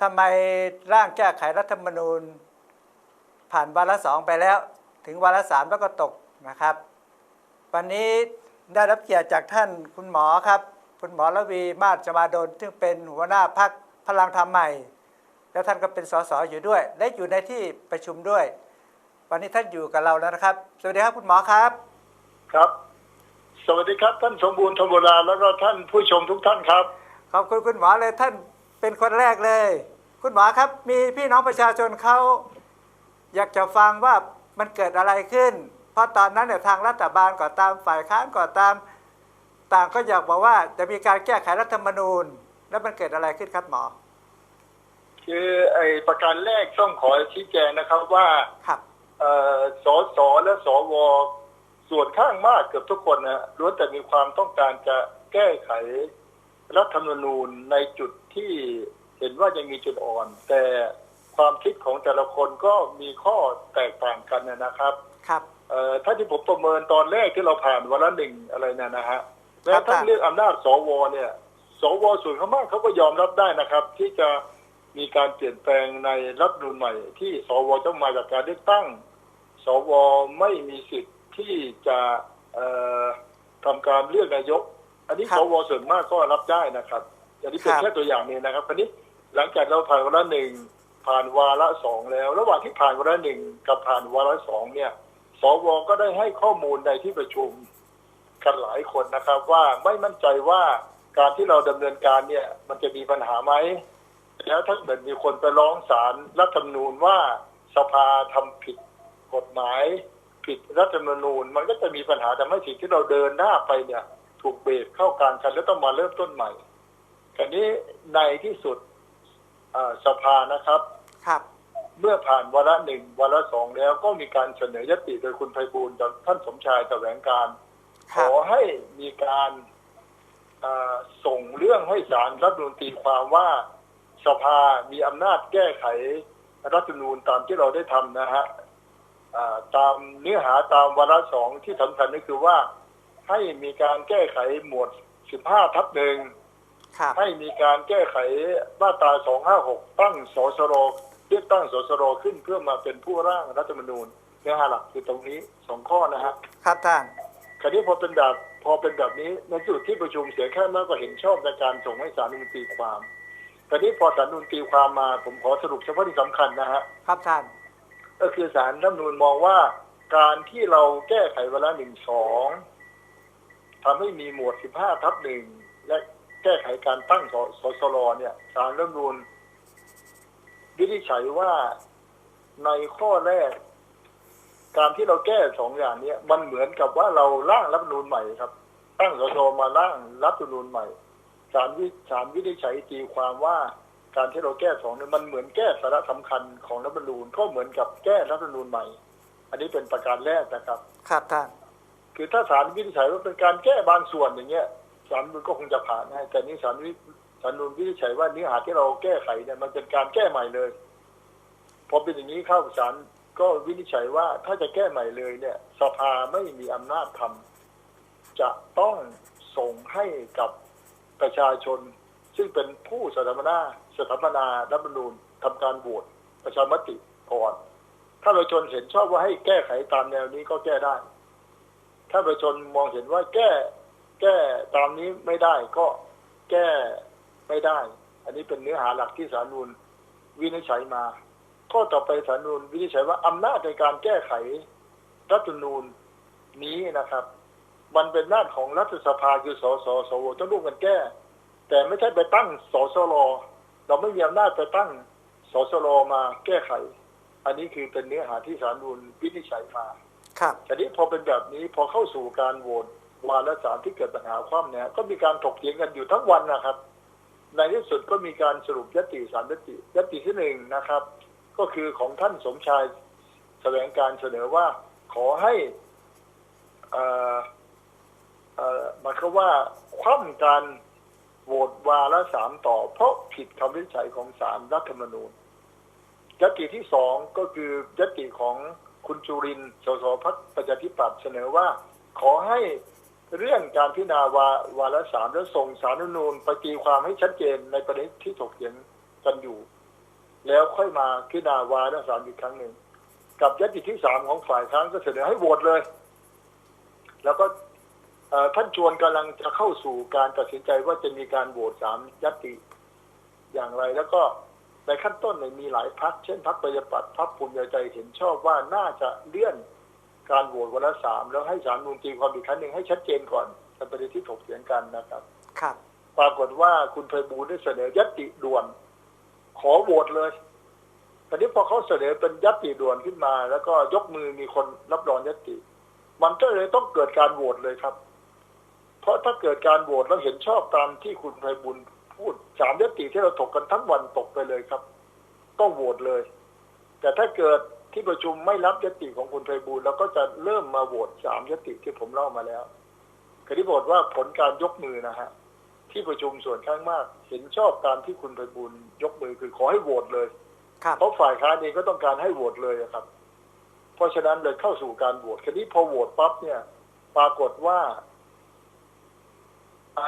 ทำไมร่างแก้ไขรัฐธรรมนูญ ผ่านวาระสองไปแล้ว ถึงวาระสามแล้วก็ตกนะครับ วันนี้ได้รับเกียรติจากท่านคุณหมอครับ คุณหมอระวีมาศจมาดลซึ่งเป็นหัวหน้าพักพลังธรรมใหม่ แล้วท่านก็เป็นสสอยู่ด้วย และอยู่ในที่ประชุมด้วย วันนี้ท่านอยู่กับเราแล้วนะครับ สวัสดีครับคุณหมอครับครับ สวัสดีครับท่านสมบูรณ์ธรรมราแล้วก็ท่านผู้ชมทุกท่านครับขอบคุณคุณหมอเลยท่าน เป็นคนแรกเลย คุณหมอครับ มีพี่น้องประชาชนเขาอยากจะฟังว่ามันเกิดอะไรขึ้น เพราะตอนนั้นเนี่ยทางรัฐบาลก่อตามฝ่ายค้านก่อตาม ต่างก็อยากบอกว่าจะมีการแก้ไขรัฐธรรมนูญ แล้วมันเกิดอะไรขึ้นครับหมอ คือไอ้ประการแรกต้องขอชี้แจงนะครับว่าครับเอ่อสสและสวส่วนข้างมากเกือบทุกคนนะล้วนแต่มีความต้องการจะแก้ไข รัฐธรรมนูญในจุดที่เห็นว่ายังมีจุดอ่อน แต่ความคิดของแต่ละคนก็มีข้อแตกต่างกันนะครับ ครับเอ่อถ้าที่ผมประเมินตอนแรกที่เราผ่านวันละหนึ่งอะไรเนี่ยนะฮะคแม้รับทั้งท่านเรื่องอำนาจสวเนี่ย สวส่วนข้างมากเขาก็ยอมรับได้นะครับ ที่จะมีการเปลี่ยนแปลงในรัฐธรรมนูญใหม่ ที่สวต้องมาจากการเลือกตั้ง สวไม่มีสิทธิ์ที่จะเอ่อทำการเลือกนายก อันนี้ครับสวส่วนมากก็รับได้นะครับ อันนี้เป็นครับ แค่ตัวอย่างนี้นะครับคราวนี้หลังจากเราผ่านวาระหนึ่งผ่านวาระสองแล้ว ระหว่างที่ผ่านวาระหนึ่งกับผ่านวาระสองเนี่ยสวก็ได้ให้ข้อมูลในที่ประชุมกันหลายคนนะครับ ว่าไม่มั่นใจว่าการที่เราดำเนินการเนี่ย มันจะมีปัญหาไหมแล้วถ้าเกิดมีคนไปร้องศาลรัฐธรรมนูญว่าสภาทำผิดกฎหมาย ผิดรัฐธรรมนูญ มันก็จะมีปัญหาทำให้สิ่งที่เราเดินหน้าไปเนี่ย ถูกเบรกเข้ากลางกันแล้วต้องมาเริ่มต้นใหม่ทีนี้ในที่สุดอ่าสภานะครับ ครับ เมื่อผ่านวาระหนึ่งวาระสองแล้วก็มีการเสนอยติโดยคุณไพบูลย์กับท่านสมชายแสวงการคขรับ อให้มีการอ่าส่งเรื่องให้ศาลรัฐธรรมนูญตีความว่าสภามีอำนาจแก้ไขรัฐธรรมนูญตามที่เราได้ทำนะฮะอ่าตามเนื้อหาตามวาระสองที่สำคัญก็คือว่า ให้มีการแก้ไขหมวด 15 ทับหนึ่งครับให้มีการแก้ไขมาตรา 256 ตั้งสสรเลือกตั้งสสรขึ้นเพื่อมาเป็นผู้ร่างรัฐธรรมนูญเนื้อหาหลักคือตรงนี้สองข้อนะฮะครับท่านคราวนี้พอเป็นแบบพอเป็นแบบนี้ในที่สุดที่ประชุมเสียงข้างมากก็เห็นชอบในการส่งให้ศาลรัฐธรรมนูญตีความคราวนี้พอศาลรัฐธรรมนูญตีความมาผมขอสรุปเฉพาะที่สำคัญนะฮะครับท่านก็คือศาลรัฐธรรมนูญมองว่าการที่เราแก้ไขเวลาหนึ่งสอง ทำให้มีหมวด 15 ทับหนึ่งและแก้ไขการตั้งสสสรเนี่ยศาลรัฐมนูญวินิจฉัยว่าในข้อแรก การที่เราแก้สองอย่างเนี้ยมันเหมือนกับว่าเราร่างรัฐมนูญใหม่ครับ ตั้งสสมาร่างรัฐมนูญใหม่ศาลวิศาลวินิจฉัยตีความว่าการที่เราแก้สองเนี่ยมันเหมือนแก้สาระสำคัญของรัฐมนูญก็เหมือนกับแก้รัฐมนูญใหม่ อันนี้เป็นประการแรกนะครับ ครับท่าน คือถ้าศาลวินิจฉัยว่าเป็นการแก้บางส่วนอย่างเงี้ยศาลมันก็คงจะผ่านให้แต่นี้ศาลวิศาลนูญวินิจฉัยว่าเนื้อหาที่เราแก้ไขเนี่ยมันเป็นการแก้ใหม่เลยพอเป็นอย่างนี้เข้าศาลก็วินิจฉัยว่าถ้าจะแก้ใหม่เลยเนี่ย สภาไม่มีอำนาจทำจะต้องส่งให้กับประชาชน ซึ่งเป็นผู้สถาปนาสถาปนารัฐธรรมนูญทำการโหวตประชามติก่อน ถ้าประชาชนเห็นชอบว่าให้แก้ไขตามแนวนี้ก็แก้ได้ ถ้าประชาชนมองเห็นว่าแก้ แก้ตามนี้ไม่ได้ก็แก้ไม่ได้ อันนี้เป็นเนื้อหาหลักที่สารนูญวินิจฉัยมา ข้อต่อไปสารนูญวินิจฉัยว่าอำนาจในการแก้ไขรัฐธรรมนูญนี้นะครับ มันเป็นหน้าของรัฐสภาคือสสสวต้องร่วมกันแก้ แต่ไม่ใช่ไปตั้งสสรเราไม่มีอำนาจไปตั้งสสรมาแก้ไข อันนี้คือเป็นเนื้อหาที่สารนูญวินิจฉัยมา ครับแต่นี้พอเป็นแบบนี้พอเข้าสู่การโหวตวาระสามที่เกิดปัญหาคว่ำเนี่ยก็มีการถกเถียงกันอยู่ทั้งวันนะครับ ในที่สุดก็มีการสรุปยติสามยติยติที่หนึ่งนะครับ ก็คือของท่านสมชายแสวงการเสนอว่าขอให้เออเอ่อหมายความว่าคว่ำการโหวตวาระสามต่อ เพราะผิดคำวินิจฉัยของศาลรัฐธรรมนูญยติที่สองก็คือยติของ คุณจุรินสสพักประชาธิปัตย์เสนอว่า ขอให้เรื่องการพิจารณาวาวาระสามแล้วส่งสารนูญไปตีความให้ชัดเจนในประเด็นที่ถกเถียงกันอยู่ แล้วค่อยมาพิจารณาวาระสามอีกครั้งหนึ่ง กับยติที่สามของฝ่ายค้านก็เสนอให้โหวตเลย แล้วก็ท่านชวนกำลังจะเข้าสู่การตัดสินใจว่าจะมีการโหวตสามยติอย่างไรแล้วก็ ในขั้นต้นเนี่ยมีหลายพักเช่นพักประชาธิปัตย์พักภูมิใจไทยเห็นชอบว่าน่าจะเลื่อนการโหวตวันละสามแล้วให้สามนุนตีความอีกครั้งหนึ่งให้ชัดเจนก่อนเป็นประเด็นที่ถกเถียงกันนะครับ ครับ ปรากฏว่าคุณไพบูลย์ได้เสนอยติด่วน ขอโหวตเลยแต่นี้พอเขาเสนอเป็นยติด่วนขึ้นมา แล้วก็ยกมือมีคนรับรองยติ มันก็เลยต้องเกิดการโหวตเลยครับ เพราะถ้าเกิดการโหวตแล้วเห็นชอบตามที่คุณไพบูลย์ พูดสามยติที่เราถกกันทั้งวันตกไปเลยครับ ต้องโหวตเลย แต่ถ้าเกิดที่ประชุมไม่รับยติของคุณไพบูลย์เราก็จะเริ่มมาโหวตสามยติที่ผมเล่ามาแล้วคดีบอกว่าผลการยกมือนะฮะที่ประชุมส่วนข้างมาก เห็นชอบตามที่คุณไพบูลย์ยกมือคือขอให้โหวตเลยครับเพราะฝ่ายค้านเองก็ต้องการให้โหวตเลยอะครับ เพราะฉะนั้นเลยเข้าสู่การโหวตทีนี้พอโหวตปั๊บเนี่ย ปรากฏว่าอัน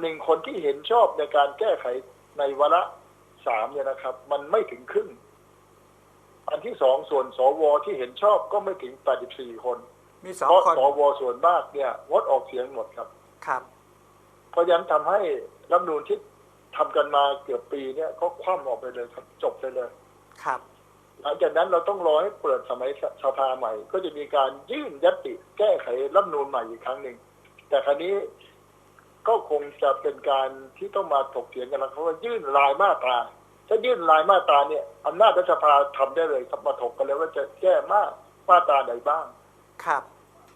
หนึ่งคนที่เห็นชอบในการแก้ไขในวาระสามเนี่ยนะครับ มันไม่ถึงครึ่ง อันที่สองส่วนสวที่เห็นชอบก็ไม่ถึง 84 คน มีสองเพราะคนสวส่วนมากเนี่ยงดออกเสียงหมดครับ ครับ เพราะฉะนั้นทำให้รัฐธรรมนูญที่ทำกันมาเกือบปีเนี่ยก็คว่ำออกไปเลยครับจบไปเลย ครับ หลังจากนั้นเราต้องรอให้เปิดสมัยสภาใหม่ ก็จะมีการยื่นยติแก้ไขรัฐธรรมนูญใหม่อีกครั้งหนึ่งแต่ครั้นี้ ก็คงจะเป็นการที่ต้องมาถกเถียงกันแล้วเพราะว่ายื่นรายมาตรา ถ้ายื่นรายมาตราเนี่ยอำนาจรัฐสภาทำได้เลยครับมาถกกันเลยว่าจะแก้มามาตราไหนบ้างครับ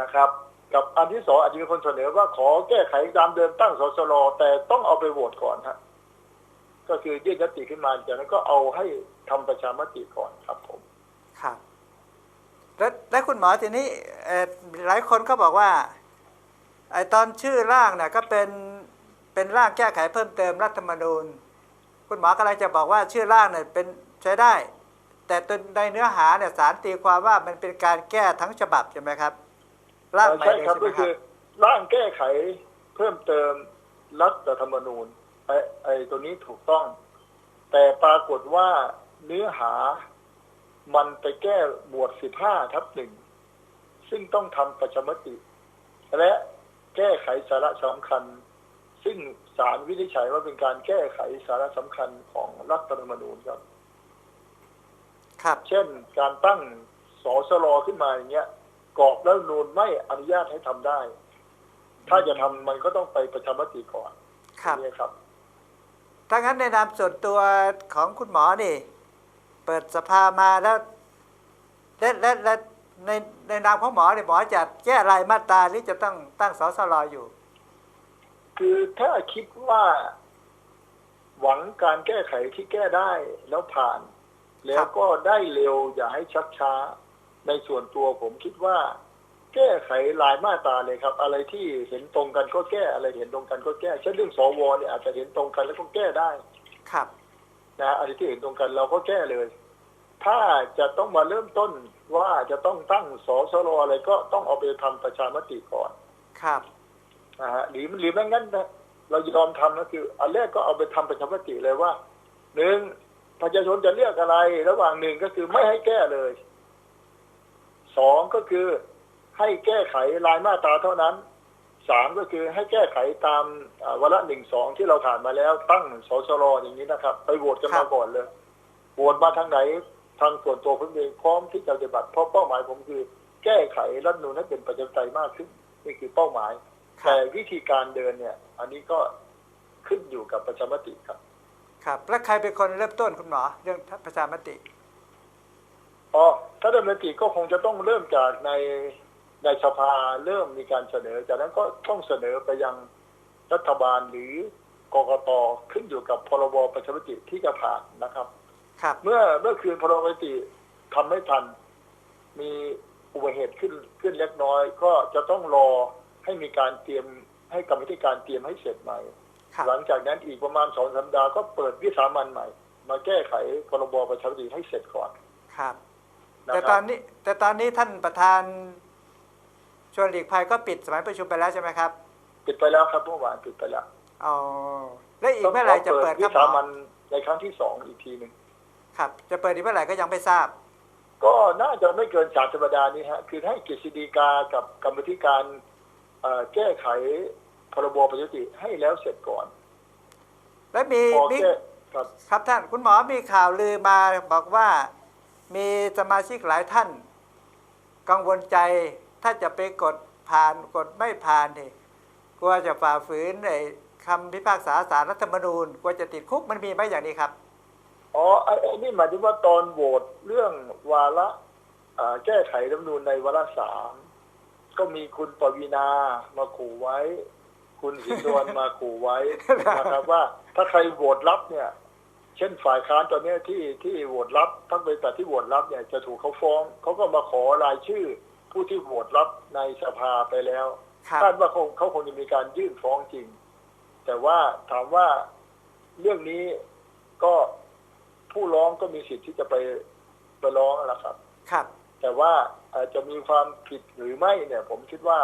นะครับ กับอันที่สองอาจจะมีคนเสนอว่าขอแก้ไขตามเดิมตั้งสสรแต่ต้องเอาไปโหวตก่อนฮะก็คือยื่นยติขึ้นมาจากนั้นก็เอาให้ทำประชามติก่อนครับผมครับแล้วแล้วคุณหมอทีนี้เอ่อหลายคนก็บอกว่า ไอตอนชื่อร่างเนี่ยก็เป็นเป็นร่างแก้ไขเพิ่มเติมรัฐธรรมนูญ คุณหมอกำลังจะบอกว่าชื่อร่างเนี่ยเป็นใช้ได้ แต่ตัวในเนื้อหาเนี่ยสารตีความว่ามันเป็นการแก้ทั้งฉบับใช่ไหมครับ ร่างใหม่ใช่เลยครับใช่ไหมก็คคืรัอบร่างแก้ไขเพิ่มเติมรัฐธรรมนูญไอ้ไอ้ตัวนี้ถูกต้อง แต่ปรากฏว่าเนื้อหามันไปแก้บวชสิบห้าทับหนึ่งซึ่งต้องทำประชามติ และ แก้ไขสาระสำคัญ ซึ่งศาลวินิจฉัยว่าเป็นการแก้ไขสาระสำคัญของรัฐธรรมนูญครับ ครับเช่น การตั้งสสรขึ้นมาอย่างเงี้ยกรอบแล้วนูนไม่อนุญาตให้ทำได้ ถ้าจะทำมันก็ต้องไปประชามติก่อนครับนี่ครับถ้างั้นในนามส่วนตัวของคุณหมอนี่ เปิดสภามาแล้วและและและ ในในนามของหมอเนี่ยหมอจะแก้รายมาตราหรือจะต้องตั้งสสรอยู่ คือถ้าคิดว่า หวังการแก้ไขที่แก้ได้แล้วผ่าน แล้วก็ได้เร็วอย่าให้ชักช้า ในส่วนตัวผมคิดว่า แก้ไขรายมาตราเลยครับ อะไรที่เห็นตรงกันก็แก้อะไรเห็นตรงกันก็แก้เช่นเรื่องสวเนี่ยอาจจะเห็นตรงกันแล้วก็แก้ได้ ครับ นะอะไรที่เห็นตรงกันเราก็แก้เลย ถ้าจะต้องมาเริ่มต้นว่าจะต้องตั้งสสรอะไรก็ต้องเอาไปทำประชามติก่อน ครับนะฮะหรือหรือไม่งั้นนะเรายอมทำก็คือ อันแรกก็เอาไปทำประชามติเลยว่าหนึ่งประชาชนจะเลือกอะไร ระหว่างหนึ่งก็คือไม่ให้แก้เลยสองก็คือให้แก้ไขรายมาตราเท่านั้นสามก็คือให้แก้ไขตามอ่าวาระหนึ่งสองที่เราผ่านมาแล้วตั้งสสรอย่างนี้นะครับ ไปโหวตกันมาก่อนเลยโหวตมาทางไหน ทางส่วนตัวผมเองพร้อมที่จะปฏิบัติเพราะเป้าหมายผมคือ แก้ไขรัฐธรรมนูญให้เป็นประชาธิปไตยมากขึ้นนี่คือเป้าหมายครัแต่บวิธีการเดินเนี่ย อันนี้ก็ขึ้นอยู่กับประชามติครับ ครับแล้วใครเป็นคนเริ่มต้นคุณหมอเรื่องประชามติอ๋อถ้าดำเนินกิจก็คงจะต้องเริ่มจากในในสภาเริ่มมีการเสนอ จากนั้นก็ต้องเสนอไปยังรัฐบาลหรือกกตขึ้นอยู่กับพรบประชามติที่จะผ่านนะครับ ครับ เมื่อเมื่อคืนพรบประชามติทำไม่ทัน มีอุบัติเหตุขึ้นขึ้นเล็กน้อย ก็จะต้องรอให้มีการเตรียมให้กรรมธิการเตรียมให้เสร็จใหม่ ครับ หลังจากนั้นอีกประมาณสองสัปดาห์ก็เปิดวิสามันใหม่ มาแก้ไขพรบประชามติให้เสร็จก่อนครับ นะแต่คตรัอบนนี้แต่ตอนนี้ท่านประธานชวนหลีกภัยก็ปิดสมัยประชุมไปแล้วใช่ไหมครับปิดไปแล้วครับเมื่อวานปิดไปแล้วอ๋อแล้วอีกเมื่อไหร่จะเปิดควิรับหมสาอมันในครั้งที่สองอีกทีหนึ่ง ครับจะเปิดอีกเมื่อไหร่ก็ยังไม่ทราบ ก็น่าจะไม่เกินสามสัปดาห์นี้ฮะคือให้กฤษฎีกากับกรรมธิการเอ่อแก้ไขพรบประชามติให้แล้วเสร็จก่อน และมีพอมีแก้ครับครับท่านคุณหมอมีข่าวลือมาบอกว่ามีสมาชิกหลายท่าน กังวลใจถ้าจะไปกดผ่านกดไม่ผ่านนี่กลัวจะฝ่าฝืนไอ้คำพิพากษาสารรัฐธรรมนูญกลัวจะติดคุกมันมีไหมอย่างนี้ครับ อ๋อไอ้ไอ้นี่หมายถึงว่าตอนโหวตเรื่องวาระอ่าแก้ไขรัฐธรรมนูญในวาระสามก็มีคุณปวีนามาขู่ไว้ คุณสินดวนมาขู่ไว้นะครับว่า ถ้าใครโหวตรับเนี่ย เช่นฝ่ายค้านตอนเนี้ยที่ที่โหวตรับทั้งบริษัทที่โหวตรับเนี่ยจะถูกเขาฟ้องเขาก็มาขอรายชื่อ ผู้ที่โหวตรับในสภาไปแล้วครับคาดว่าคงเขาคงจะมีการยื่นฟ้องจริง แต่ว่าถามว่าเรื่องนี้ก็ ผู้ร้องก็มีสิทธิ์ที่จะไปไปร้องนะครับ ครับ แต่ว่าอาจจะมีความผิดหรือไม่เนี่ย ผมคิดว่า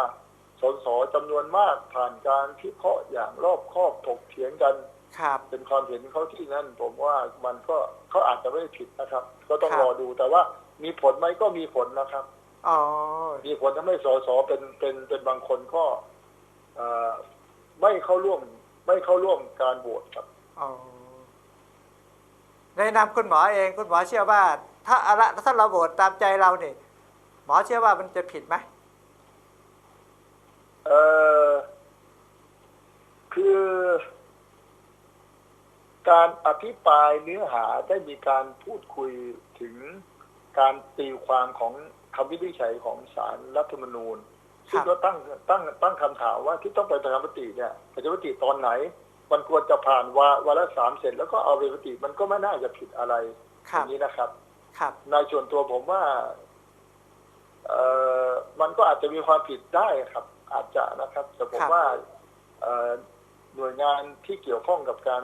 สสจำนวนมากผ่านการพิเคราะห์อย่างรอบคอบถกเถียงกันครับเป็นความเห็นเขาที่นั่น ผมว่ามันก็เขาอาจจะไม่ผิดนะครับ ก็ต้องครับรอดูแต่ว่ามีผลไหมก็มีผลนะครับอ๋อมีผลทำให้สสเป็นเป็นเป็นบางคนก็เอ่อไม่เข้าร่วม ไม่เข้าร่วมการโหวตครับอ๋อ ในนามคุณหมอเองคุณหมอเชื่อว่า ถ้าอะไรถ้าเราโหวตตามใจเราเนี่ยหมอเชื่อว่ามันจะผิดไหมเออคือ การอภิปรายเนื้อหาได้มีการพูดคุยถึงการตีความของคำวินิจฉัยของศาลรัฐธรรมนูญซึ่งก็ตั้งตั้งตั้งคำถามว่าที่ต้องไปประชามติเนี่ยประชามติตอนไหน มันควรจะผ่านวาวาระสามเสร็จ แล้วก็เอาไปประชามติมันก็ไม่น่าจะผิดอะไรคอรับย่างนี้นะครับ ครับ ในส่วนตัวผมว่า เอ่อมันก็อาจจะมีความผิดได้ครับ อาจจะนะครับ แต่ผมครับว่าเอ่อหน่วยงานที่เกี่ยวข้องกับการ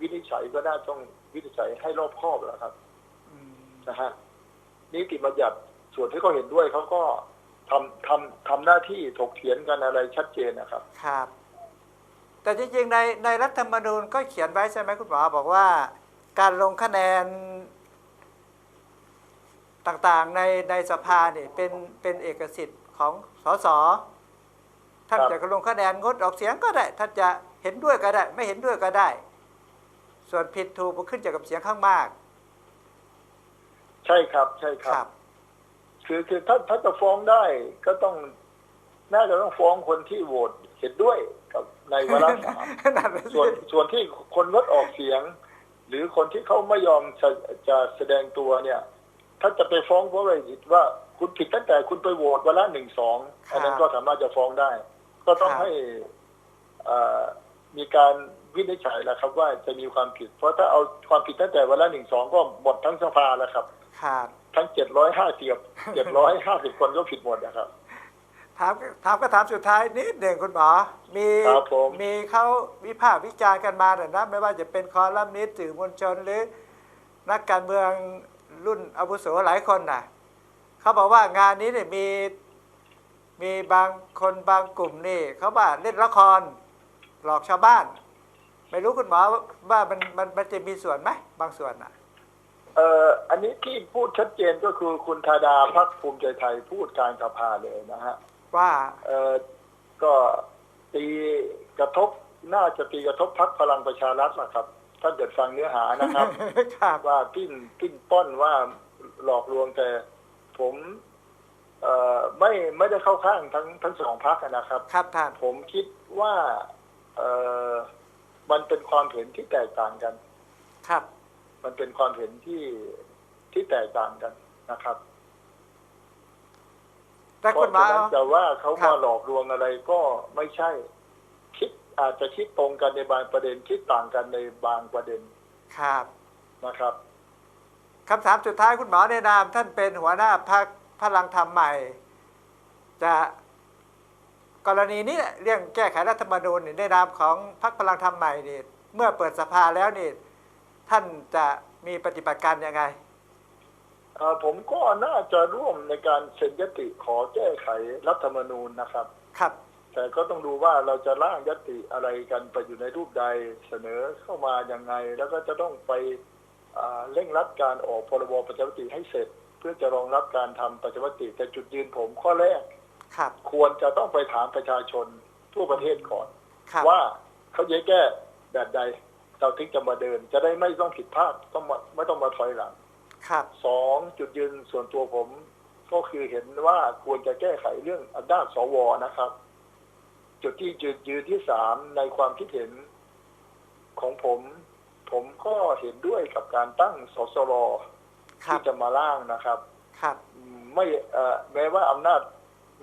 วินิจฉัยก็น่าต้องวินิจฉัยให้รอบคอบแล้วครับอืมนะฮะนิติบัญญัติส่วนที่เขาเห็นด้วยเขาก็ทำทำทำหน้าที่ถกเถียงกันอะไรชัดเจนนะครับ ครับ แต่จริงๆในในรัฐธรรมนูญก็เขียนไว้ใช่ไหมคุณหมอบอกว่า การลงคะแนนต่างๆในในสภาเนี่ยเป็นเป็นเอกสิทธิ์ของสสท่านครับจะลงคะแนนงดออกเสียงก็ได้ ท่านจะเห็นด้วยก็ได้ ไม่เห็นด้วยก็ได้ ส่วนผิดถูกมันขึ้นอยู่กับเสียงข้างมาก ใช่ครับ ใช่ครับ คือคือถ้าถ้าจะฟ้องได้ก็ต้องน่าจะต้องฟ้องคนที่โหวต เห็นด้วยกับในวาระสามนั่นน่ะสิส่วนส่วนที่คนงดออกเสียง หรือคนที่เขาไม่ยอมจะจะแสดงตัวเนี่ย ถ้าจะไปฟ้องเพราะอะไรผิดว่าคุณผิดตั้งแต่คุณไปโหวตวันละหนึ่งสองอันนั้นก็สามารถจะฟ้องได้ ก็ต้องให้เอ่อมีการวินิจฉัยแล้วครับว่าจะมีความผิด เพราะถ้าเอาความผิดตั้งแต่วันละหนึ่งสองก็หมดทั้งสภาแล้วครับ ครับ ทั้งเจ็ดร้อยห้าสิบเจ็ดร้อยห้าสิบคนก็ผิดหมดนะครับถามถามก็ถามสุดท้ายนิดหนึ่งคุณหมอ มีครับผม มีเขาวิพากษ์วิจารณ์กันมาแต่ยนะไม่ว่าจะเป็นคอลัมนิสต์สื่อมวลชนหรือ นักการเมืองรุ่นอาวุโสหลายคนน่ะเขาบอกว่างานนี้เนี่ยมีมีบางคนบางกลุ่มนี่เขาว่าเล่นละครหลอกชาวบ้าน ไม่รู้คุณหมอว่ามันมันมันจะมีส่วนไหมบางส่วนน่ะ เอ่ออันนี้ที่พูดชัดเจนก็คือคุณธาดาพักภูมิใจไทยพูดกลารสภาเลยนะฮะ ว่าเอ่อก็ตีกระทบน่าจะตีกระทบพักพลังประชารัฐนะครับ ถ้าเกิดฟังเนื้อหานะครับครับ ว่าปิ้นปิ้นป้อนว่าหลอกลวงแต่ผมเอ่อไม่ไม่ได้เข้าข้างทั้งทั้งสองพักนะครับ ครับท่านผมคิดว่าเอ่อมันเป็นความเห็นที่แตกต่างกัน ครับ มันเป็นความเห็นที่ที่แตกต่างกันนะครับ แต่เพคุราะณหมอฉะนั้นจะว่าเขาครัมาบหลอกลวงอะไรก็ไม่ใช่ คิดอาจจะคิดตรงกันในบางประเด็นคิดต่างกันในบางประเด็นครับนะครับ คำถามสุดท้ายคุณหมอในนาม ท่านเป็นหัวหน้าพักพลังธรรมใหม่ จะกรณีนี้เรื่องแก้ไขรัฐธรรมนูญนี่ในนามของพักพลังธรรมใหม่นี่เมื่อเปิดสภาแล้วนี่ท่านจะมีปฏิบัติการยังไงเอ่อ ผมก็น่าจะร่วมในการเซ็นยติขอแก้ไขรัฐธรรมนูญนะครับ ครับ แต่ก็ต้องดูว่าเราจะร่างยติอะไรกันไปอยู่ในรูปใดเสนอเข้ามายังไง แล้วก็จะต้องไปอ่าเร่งรัดการออกพรบประชามติให้เสร็จ เพื่อจะรองรับการทำประชามติแต่จุดยืนผมข้อแรกครับ ควรจะต้องไปถามประชาชนทั่วประเทศก่อนครับว่าเขาจะแก้แบบใดเราถึงจะมาเดิน จะได้ไม่ต้องผิดพลาดต้องมาไม่ต้องมาถอยหลัง ครับสองจุดยืนส่วนตัวผม ก็คือเห็นว่าควรจะแก้ไขเรื่องอำนาจสวนะครับ จุดที่จุดยืนที่สามในความคิดเห็นของผม ผมก็เห็นด้วยกับการตั้งสสรครัที่บจะมาล่างนะครับ ครับ ไม่เอ่อแม้ว่าอำนาจ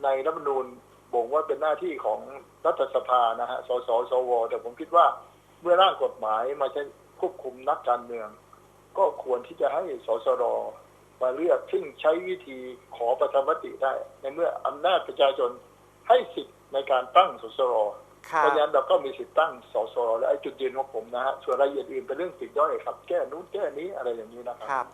ในรัฐธรรมนูญบอกว่าเป็นหน้าที่ของรัฐสภานะฮะ สสสว แต่ผมคิดว่าเมื่อร่างกฎหมายมาใช้ควบคุมนักการเมือง ก็ควรที่จะให้สสรมาเลือกซึ่งใช้วิธีขอประชามติได้ ในเมื่ออำนาจประชาชนให้สิทธิ์ในการตั้งสสรครัเพบราะฉะนั้นเราก็มีสิทธิ์ตั้งสสรและไอ้จุดยืนของผมนะฮะส่วนรายละเอียดอื่นเป็นเรื่องปลีกย่อยครับ แก้นู้นแก้นี้อะไรอย่างนี้นะครับครับ